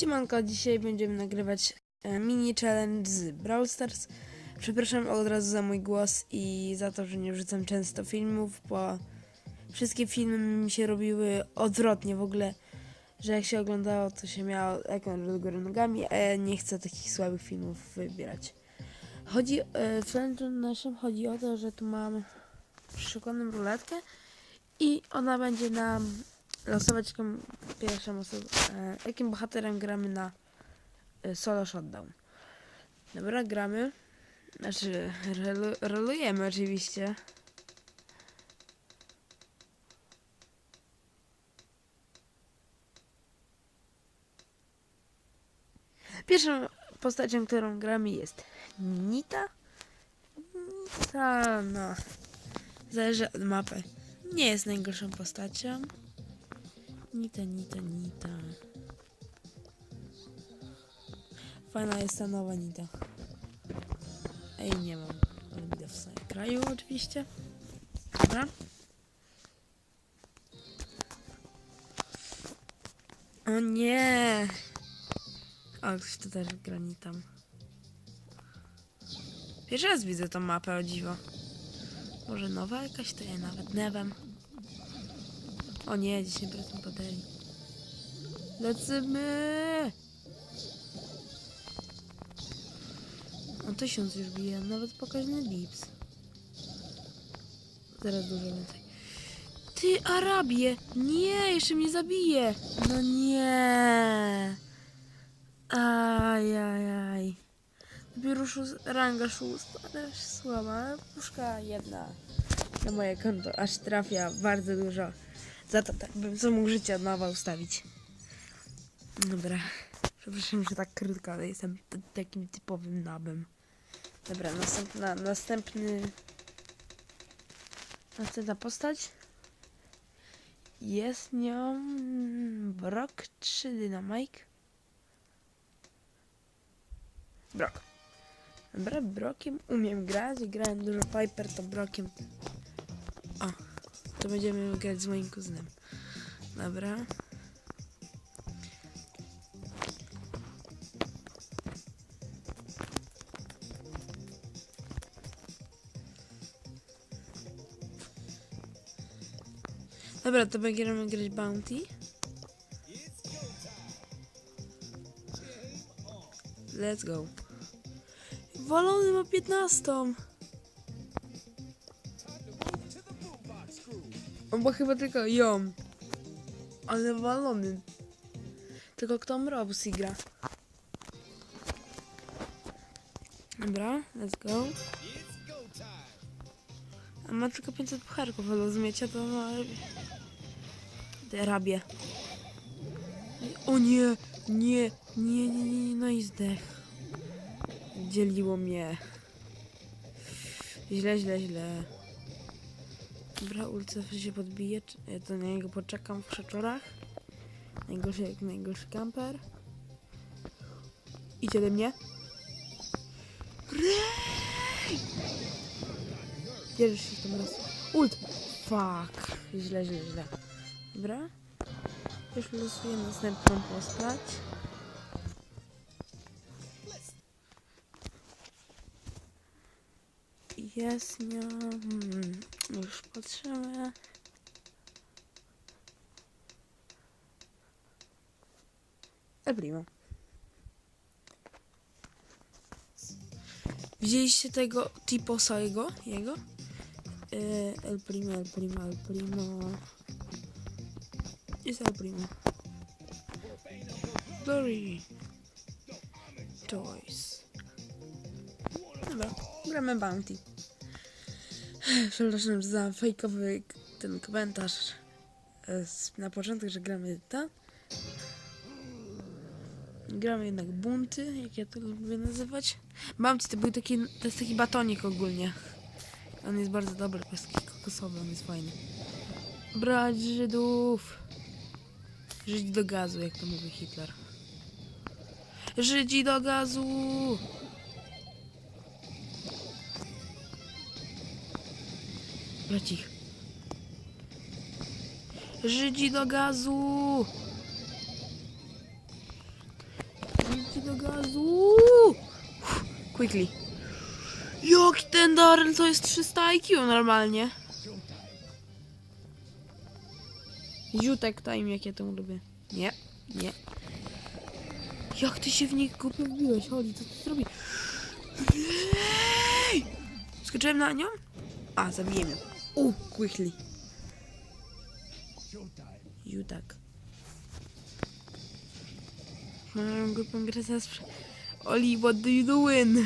Siemanko, dzisiaj będziemy nagrywać e, mini challenge z Brawl Stars. Przepraszam od razu za mój głos i za to, że nie wrzucam często filmów, bo wszystkie filmy mi się robiły odwrotnie w ogóle, że jak się oglądało, to się miało ekran do góry nogami, a ja nie chcę takich słabych filmów wybierać. Chodzi, e, w challenge naszym chodzi o to, że tu mam przykładną ruletkę i ona będzie nam losować jaką pierwszą osobą, e, jakim bohaterem gramy na e, solo shotdown. Dobra, gramy. Znaczy, rolujemy oczywiście. Pierwszą postacią, którą gramy jest Nita. Nita, no. Zależy od mapy. Nie jest najgorszą postacią. Nita, nita, nita. Fajna jest ta nowa nita. Ej, nie mam. Widzę w swoim kraju oczywiście. Dobra. O nie! O, ktoś tu też gra tam. Pierwszy raz widzę tą mapę, o dziwo. Może nowa jakaś, to ja nawet nie wiem. O nie, 10% baterii. Lecimy! O, tysiąc już bije, nawet pokaźny bips. Zaraz dużo więcej. Ty, Arabie! Nie, jeszcze mnie zabije! No nie! Ajajaj. Dopiero szóst, ranga szósta, też słaba, puszka jedna na moje konto, aż trafia bardzo dużo. Za to tak bym co mógł życia od nowa ustawić. Dobra. Przepraszam, że tak krótko, ale jestem takim typowym nabem. Dobra, następna, następny... Następna postać. Jest nią Brock czy Dynamike? Brock. Dobra, Brockiem umiem grać, grałem dużo Piper, to Brockiem. O, to będziemy grać z moim kuzynem. Dobra. Dobra, to będziemy grać Bounty. Let's go. Walony ma 15. On ma chyba tylko ją. Ale walony. Tylko kto Robsy gra. Dobra, let's go. A ma tylko 500 pucharków, ale rozumiecie, to ma... Te rabie. O nie, nie, nie, nie, nie, no i zdech. Dzieliło mnie. Źle, źle, źle. Dobra, ulce się podbije. to na niego poczekam w krzeczorach. Najgorszy jak najgorszy kamper. Idzie ode mnie. Rej! Bierzesz się tam raz. Ult! Fuck. Źle, źle, źle. Dobra. Już losuję następną postać. Jest nią... Hmm, już patrzymy. El Primo. Widzieliście tego Tiposa jego? jego? E, El Primo, El Primo, El Primo. Jest El Primo. Glory. Toys. Dobra, gramy Bounty. Przepraszam za fejkowy ten komentarz e, na początek, że gramy ta. Gramy jednak bunty, jak ja to lubię nazywać. Bounty to był taki, to jest taki batonik ogólnie. On jest bardzo dobry, to jest taki kokosowy, on jest fajny. Brać Żydów! Żyć do gazu, jak to mówi Hitler. Żydzi do gazu! Leć ich. Żydzi do gazu! Żydzi do gazu! Uff, quickly. Jok, ten Darren to jest 300 IQ normalnie. Ziutek time, jak ja to lubię. Nie, nie. Jak ty się w nich głupio wbiłeś? Chodzi, co ty zrobisz? Skoczyłem na nią? A, zabiję ją. U, quickly. Jutak. Mam głupią grę Oli, what do you doing?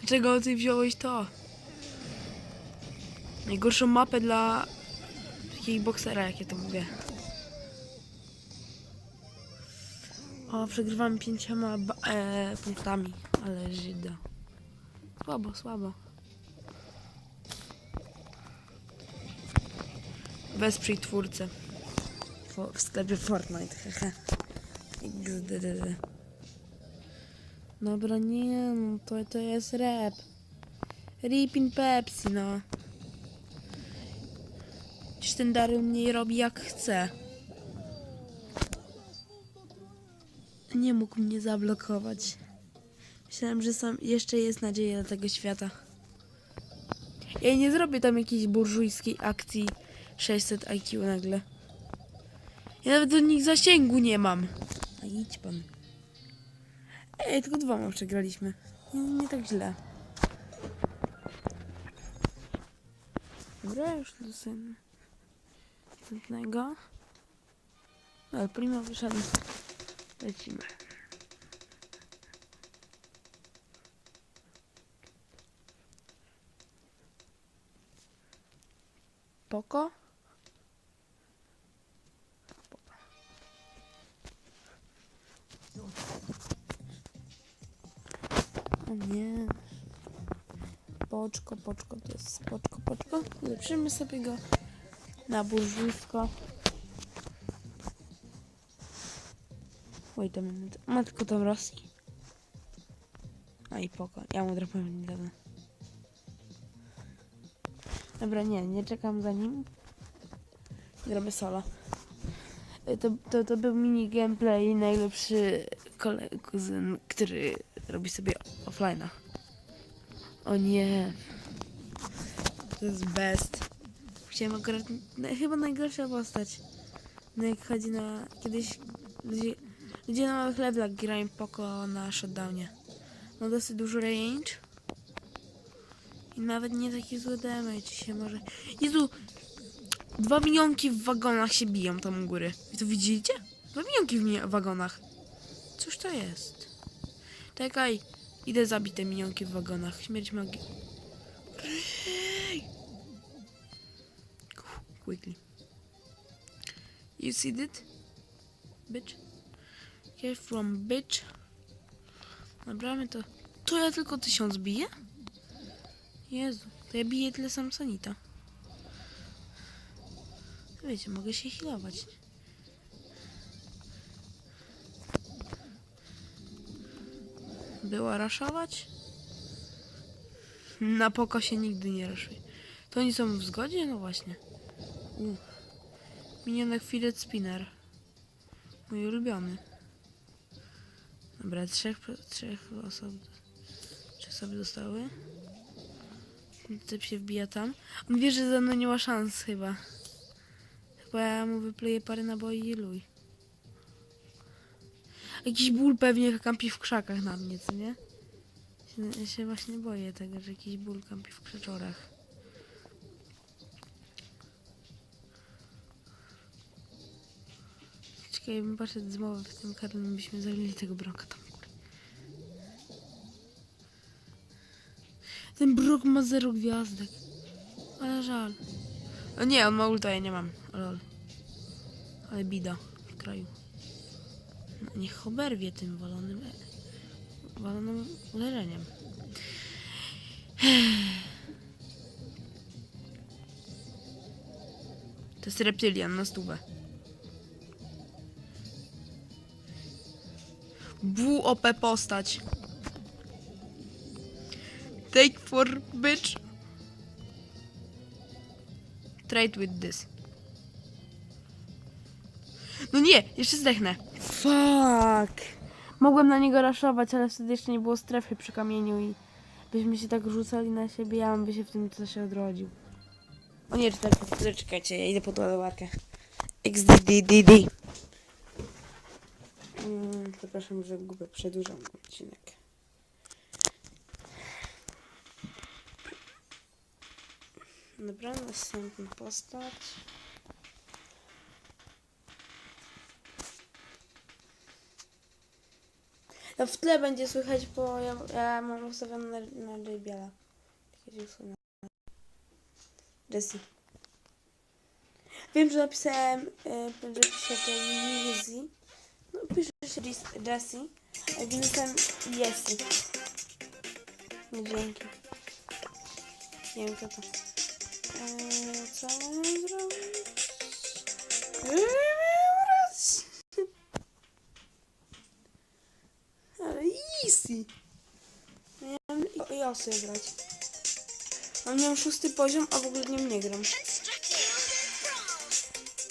Dlaczego ty wziąłeś to? Najgorszą mapę dla takiego boksera, jak ja to mówię. O, przegrywam pięcioma e, punktami, ale żyda. Słabo, słabo. Wesprzyj twórcę. W sklepie Fortnite, hehe. Dobra, nie, no to, to jest rap. Ripin Pepsi, no. Przecież ten Daryl mnie robi jak chce. Nie mógł mnie zablokować. Myślałem, że sam jeszcze jest nadzieja dla tego świata. Ja nie zrobię tam jakiejś burżujskiej akcji 600 IQ nagle. Ja nawet do nich zasięgu nie mam. A idź pan. Ej, tylko dwoma przegraliśmy. Nie, nie tak źle. Dobra, już do syna. Następnego. No, prima wyszedł. Lecimy. Poko. Nie. Poczko, poczko, to jest poczko, poczko. Ulepszymy sobie go na. Wait a minute. Ma tylko tam Rosji. A i poko. Ja mu drapałem niedawno. Dobra, nie, nie czekam za nim. Gramy solo. E, To, to, to był mini gameplay, najlepszy kole, kuzyn, który robi sobie offline'a. O nie. To jest best. Chciałem akurat, no, chyba najgorsza postać. No jak chodzi na, kiedyś ludzie, ludzie na małych levelach grają poko na shutdownie. Ma dosyć duży range. I nawet nie taki zły damage się może... Jezu! Dwa minionki w wagonach się biją tam u góry. I to widzicie? Dwa minionki w wagonach. Cóż to jest? Czekaj. Idę zabić te minionki w wagonach. Śmierć magii. Quickly. You see that? Bitch. Here from bitch. Dobra, my to... To ja tylko tysiąc biję? Jezu, to ja biję tyle sam Sanita. Wiecie, mogę się healować. Była raszować? Na poko się nigdy nie raszuje. To oni są w zgodzie? No właśnie. U. Minionek filet spinner. Mój ulubiony. Dobra, trzech, trzech osób. Trzy osoby zostały. Typ się wbija tam. On wie, że ze mną nie ma szans chyba. Chyba ja mu wypleję parę naboi i luj. Jakiś ból pewnie kampi w krzakach na mnie, co nie? Ja się właśnie boję tego, że jakiś ból kampi w krzeczorach. Czekaj, bym poszedł z mowy w tym karnym, byśmy zabili tego broka tam. Ten brok ma zero gwiazdek. Ale żal. O nie, on ma ulta, ja nie mam. Lol. Ale bida w kraju. Niech oberwie tym walonym... e- walonym uderzeniem. To jest reptylian na stówę. WOP postać. Take for bitch. Trade with this. No nie, jeszcze zdechnę. Fuck. Mogłem na niego raszować, ale wtedy jeszcze nie było strefy przy kamieniu i byśmy się tak rzucali na siebie, ja bym by się w tym czasie odrodził. O nie, czekajcie, czekajcie, ja idę pod ładowarkę. XDDDD. Mm, przepraszam, że głupio przedłużam odcinek. Dobra, następna postać. No w tle będzie słychać, bo ja, ja mam ustawione na, na JBL-a. Jessie. Wiem, że napisałem, y, że pisze to Lizzy. No pisze się Jes- Jessie. A więc napisałem Jessie. No dzięki. Nie wiem kto to. Eee, co mam zrobić? Raz. Ale easy. I osy grać. Mam miałem szósty poziom, a w ogóle nim nie gram.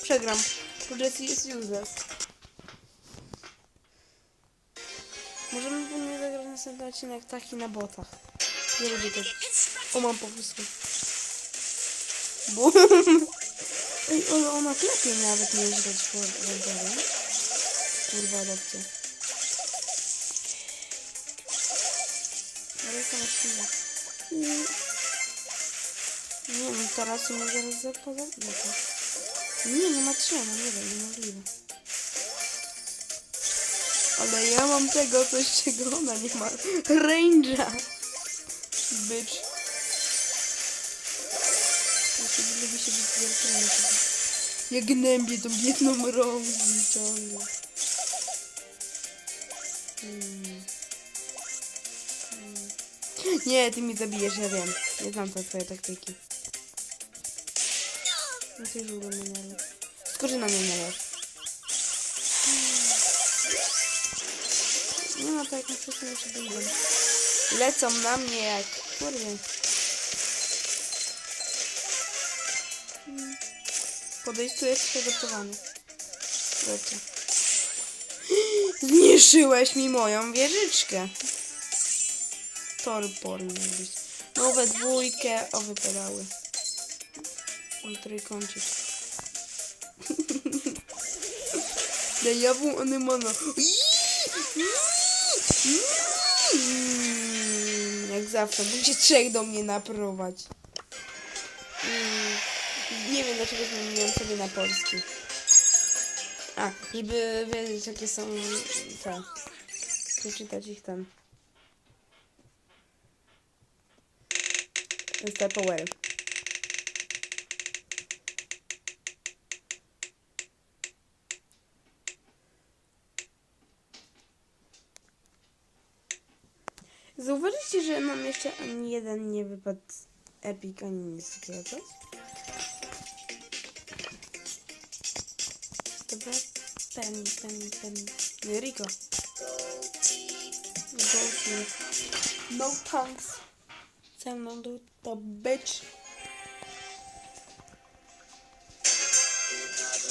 Przegram. Jessie jest useless. Możemy pewnie zagrać następny odcinek taki na botach. Nie lubię tego. O, mam pomysł. Bum. Ej, ona klepie nawet nie Renderze. Kurwa, adopcja. Możliwe. Nie, no teraz mu zaraz zapada. Nie, nie ma trzema, nie wiem, niemożliwe. Ale ja mam tego coś, czego ona nie ma. Range'a. Bitch. Sobie lubię się być wielkimi sobie. Ja gnębię tą biedną Rosie ciągle. Hmm. Nie, ty mi zabijesz, ja wiem. Nie znam te twoje taktyki. No ty żulu mnie nie leż. Skoczy na mnie nie. Nie ma to jak na wszyscy siebie idą. Lecą na mnie jak... Kurde. Podejście jest przygotowany. Lecę. Zniszczyłeś mi moją wieżyczkę. Tory porny być. Nowe dwójkę, o wypadały. Mam trójkącik. Dajawą anemona. Mm, Jak zawsze, musicie trzech do mnie naprowadź. Mm, Nie wiem dlaczego zmieniłem sobie na polski. A, żeby wiedzieć jakie są te. Przeczytać ich tam. Te powery. Zauważycie, że mam jeszcze ani jeden nie wypadł epic, ani nic takiego, co? Dobra, Penny, Penny, Penny. Nie, Rico. Goldfield. No thanks. Ze mną do to.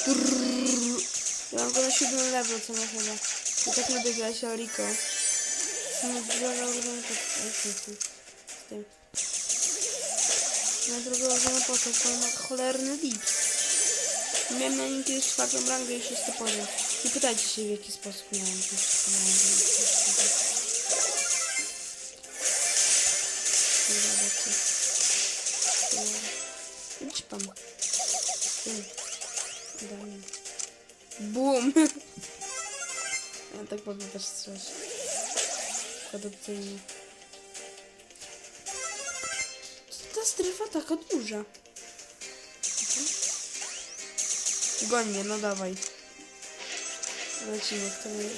Trrrr. Ja mam go na siódmym level, co na chyba. I tak lubię grać o Rico. Tym. Moja druga ulubiona postać, bo ma cholerny deep. Miałem na nim kiedyś czwartą rangę i szósty poziom. Nie pytajcie się w jaki sposób miałem to Bum! Ja tak mogę też strzelać. Adopcyjnie. Co ta strefa taka duża? Goń mnie, no dawaj. Lecimy, kto mnie...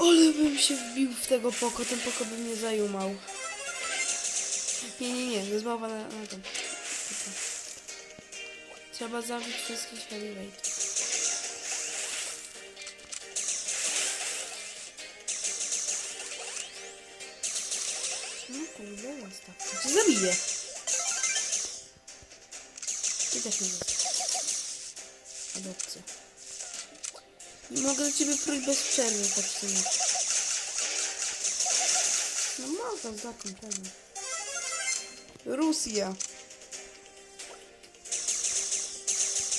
Ale bym się wbił w tego poko, ten poko by mnie zajumał. Nie, nie, nie, to jest mowa na, na to. Trzeba zabić wszystkich heavyweight. Zabiję. Ty też mnie. Adopcja. Mogę do ciebie próć bez przerwy, tak w sumie. No mogę, zakon pewnie. Rosja.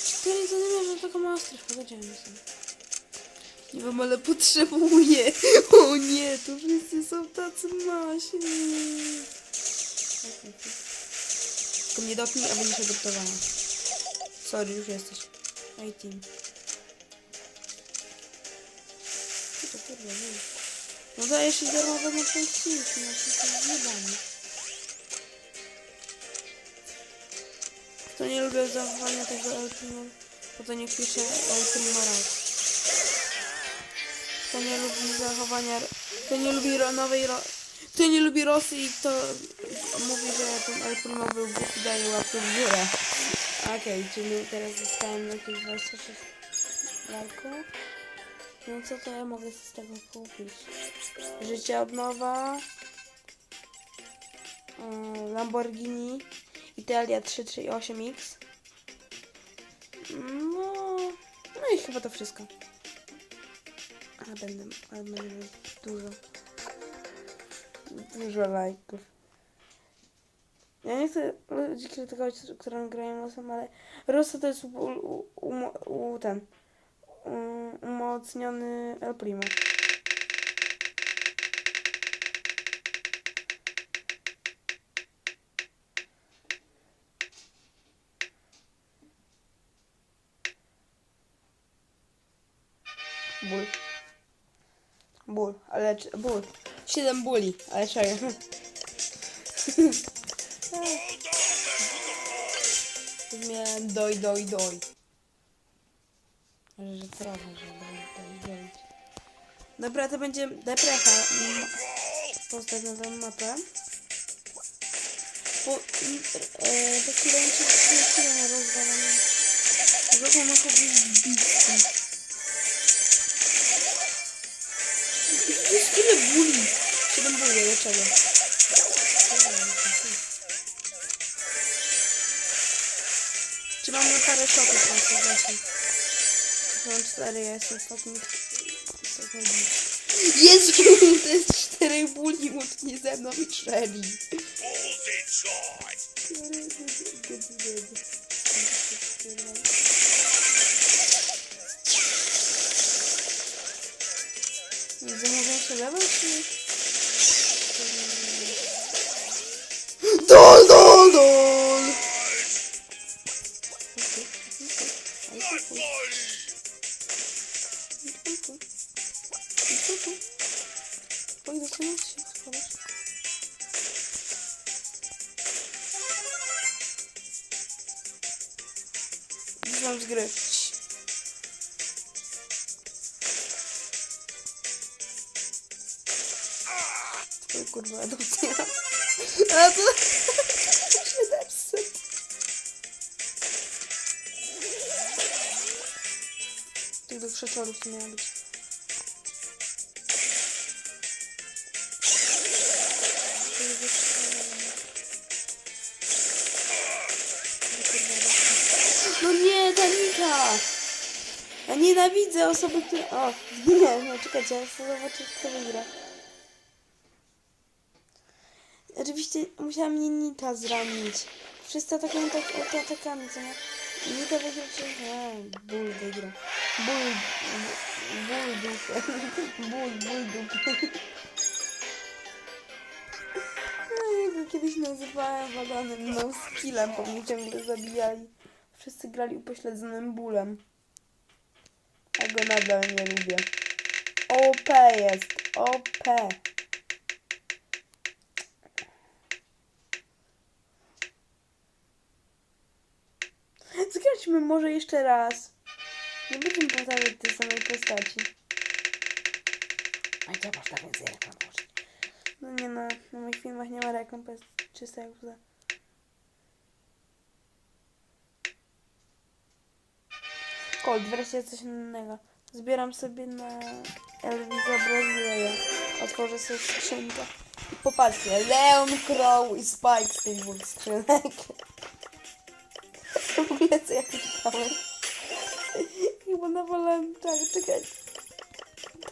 Cztery zadania, że taka mała strefa, wiedziałem sobie. Nie wiem, ale potrzebuję. O nie, to wszyscy są tacy maśni. Tylko mnie dopnij, a będziesz adoptowana. Sorry, już jesteś. Ej, team. Co to kurwa, nie? No dajesz się darmowe na punkciki, no to jest zjebane. Kto nie lubi zachowania tego Elprimo, to to niech pisze Elprimo raz. Kto nie lubi zachowania, kto nie lubi nowej ro, kto nie lubi Rosji, to mówi, że ten Elprimo był głupi, daje łapkę w górę. Okej, czyli teraz zyskałem jakieś 26 lajków. No co to ja mogę z tego kupić? Życie od nowa. Yy, Lamborghini Italia 338X. No, no i chyba to wszystko. Ale będę, ale będę dużo. Dużo lajków. Ja nie chcę ludzi krytykować, którym grają losem, ale Rosa to jest u, u, u, u ten um, umocniony El Primo. Ból. Ból, ale ból. Siedem bóli, ale czekaj. Miałem doj, doj, doj. Że trochę, że doj, doj, doj. Dobra, to będzie deprecha. Postać na tę mapę. Po, e, chwilę muszę chwilę na rozwalenie. Drugą ma kogoś bić. Tyle bóli. Siedem bóli, dlaczego? Czy mam parę shotów na właśnie? Mam cztery, ja jestem ostatni. Jezu, to jest czterech bóli łącznie ze mną i Shelly. Zamówię się level, czy... Dol, dol, dol! Oj, zaczynam się schować. Znam z gry. Cii. Oj, kurwa, adopcja. A to... 700. Tych do przeczorów to miało być. No nie, Danika! Ja nienawidzę osoby, które... O, nie, no czekajcie, ja chcę zobaczyć, kto wygra. Oczywiście musiała mnie Nita zranić. Wszyscy atakują tak, tak, atakami, co nie? Nita wygra czy... Nie, ból wygra. Ból... Ból dupę. Ból, ból dupy. No, ja go kiedyś nazywałem walonym no skillem, bo mnie ciągle zabijali. Wszyscy grali upośledzonym bólem. Ja go nadal nie lubię. OP jest. OP. Zgraćmy może jeszcze raz. Nie będziemy powtarzać tej samej postaci. A gdzie można więcej reklam? No nie no, na moich filmach nie ma reklam, to jest czysta jak łza. Cold, wreszcie coś innego. Zbieram sobie na Elvisa Brazileja. Otworzę sobie skrzynkę. Popatrzcie, Leon, Crow i Spike z tych dwóch skrzynek. W ogóle co ja czytałem? chyba nawalałem, tak, czekaj.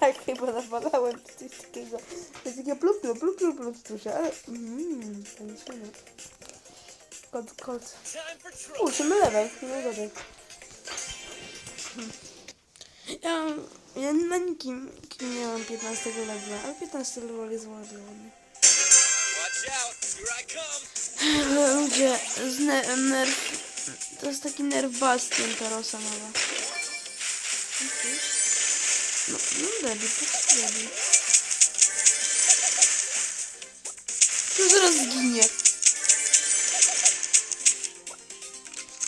Tak, chyba nawalałem coś takiego. To jest takie plup, plup, plup, plup, plup, słyszę, ale... Mmm, tańczymy. Kot, kot. Uczymy lewej, nie gorzej. Ja, ja na nikim kim nie mam 15 levela, ale 15 level jest ładny. Ludzie, z ne nerf... To jest taki nerf bastion Tarosa nowa. Okej. No, no debil, to debil. To zaraz zginie.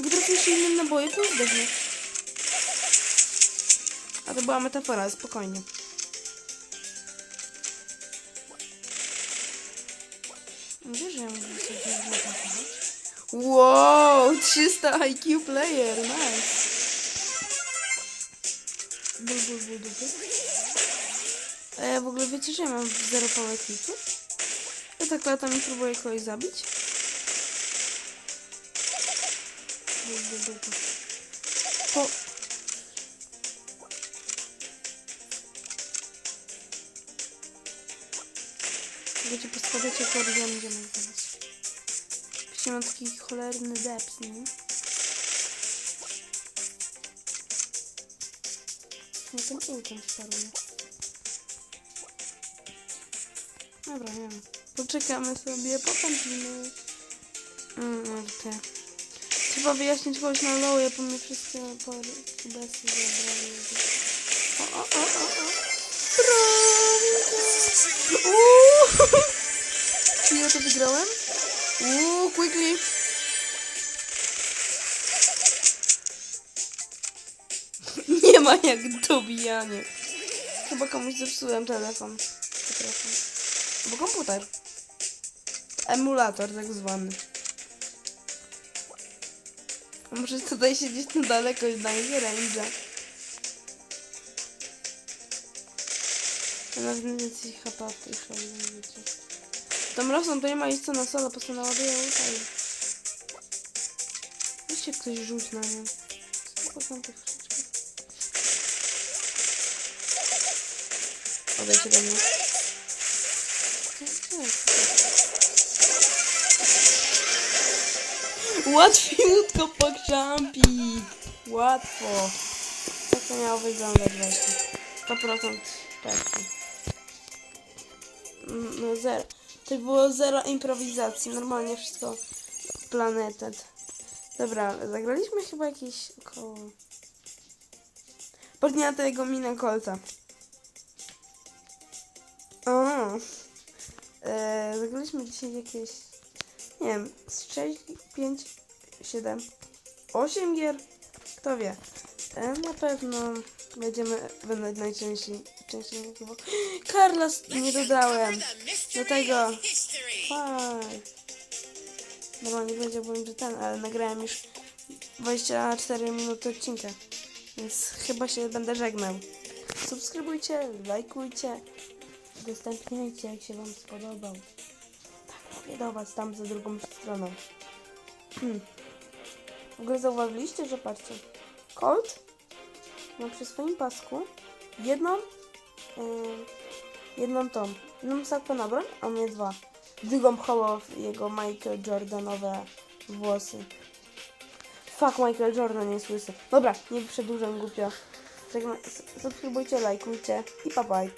Gdy trafisz się innym naboje, to zdechnie. A to była metafora, spokojnie. Wow, 300 IQ player, nice. Bul, bul, bul, bul. A ja w ogóle wiecie, że ja mam zero clipów? Ja tak latam i próbuję kogoś zabić. Bul, bul, bul, bul. Po... Wiecie, poskładacie kody, ja będziemy zaraz. Przecież mam taki cholerny deps, nie? No ten ultem sparuje. Dobra, nie wiem. Poczekamy sobie, popędzimy. Mm, te. Trzeba wyjaśnić kogoś na lowie, bo mnie wszystkie pory besy zabrali. O, o, o, o, o. Bronka! Uuu! Czy ja to wygrałem? Uuu, quickly! Nie ma jak dobijanie. Chyba komuś zepsułem telefon. Przepraszam. Albo komputer. Emulator tak zwany. Muszę tutaj siedzieć na daleko i na ich. Nawet więcej HP w tej szkole, wiecie. Tam rosną, to nie ma miejsca na solo, po prostu naładuję tutaj. Weźcie ktoś rzuć na nią. Spokojnie tych wszystkich. Odejdź ode mnie. Co- co jest? Łatwiutko pokrzampi. Łatwo. Tak to miało wyglądać właśnie. 100% pewnie. Mm, No zero. To było zero improwizacji. Normalnie wszystko planetet. Dobra, zagraliśmy chyba jakieś około... Podniatego mina kolca. O! E, zagraliśmy dzisiaj jakieś... Nie wiem, z 6, 5, 7, 8 gier. Kto wie. E, na pewno będziemy będę najczęściej częściej nagrywał. Karla nie dodałem. Do tego. Faj. Normalnie będzie powiem, że ten, ale nagrałem już 24 minuty odcinka. Więc chyba się będę żegnał. Subskrybujcie, lajkujcie, udostępniajcie jak się wam spodobał. Tak mówię do was tam za drugą stroną. Hmm. W ogóle zauważyliście, że patrzcie. Colt ma przy swoim pasku jedną, jedną tą, jedną sakwę na broń, a mnie dwa. Drugą chował jego Michael Jordanowe włosy. Fuck, Michael Jordan jest łysy. Dobra, nie przedłużam głupio. Subskrybujcie, lajkujcie i pa bye.